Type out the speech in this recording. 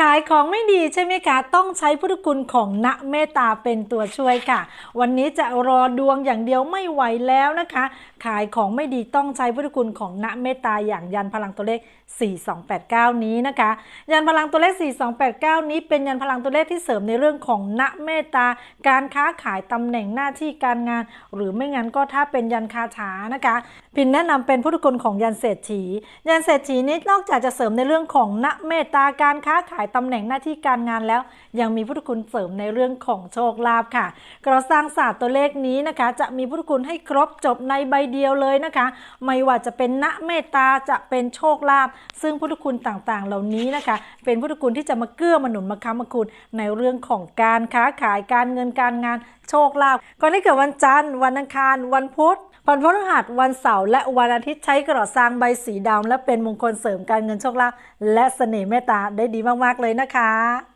ขายของไม่ดีใช่ไหมคะ ต้องใช้พุทธคุณของณเมตตาเป็นตัวช่วยค่ะ วันนี้จะรอดวงอย่างเดียวไม่ไหวแล้วนะคะ ขายของไม่ดีต้องใช้พุทธคุณของณเมตตาอย่างยันพลังตัวเลข 4289 นี้นะคะ ยันพลังตัวเลข 4289 นี้เป็นยันพลังตัวเลขที่เสริมในเรื่องของณเมตตา การค้าขายตำแหน่งหน้าที่การงาน หรือไม่งั้นก็ถ้าเป็นยันคาถานะคะ พินแนะนำเป็นพุทธคุณของยันเศรษฐี ยันเศรษฐีนี้นอกจากจะเสริมในเรื่องของณเมตตาการค้าขายตำแหน่งหน้าที่การงานแล้ว ยังมีพุทธคุณเสริมในเรื่องของโชคลาภค่ะกระสร้างศาสตร์ตัวเลขนี้นะคะ จะมีพุทธคุณให้ครบจบในใบเดียวเลยนะคะ ไม่ว่าจะเป็นณเมตตาจะเป็นโชคลาภซึ่งพุทธคุณต่างๆ เหล่านี้นะคะ เป็นพุทธคุณที่จะมาเกื้อมาหนุนมาค้ำมาคุณในเรื่องของการค้าขายการเงินการงานโชคลาภคนที่เกิดวันจันทร์ วันอังคาร วันพุธวันพฤหัสวันเสาร์และวันอาทิตย์ใช้กระสร้างใบสีดำและเป็นมงคลเสริมการเงินโชคลาภและเสน่ห์เมตตาได้ดีมาก ๆ เลยนะคะ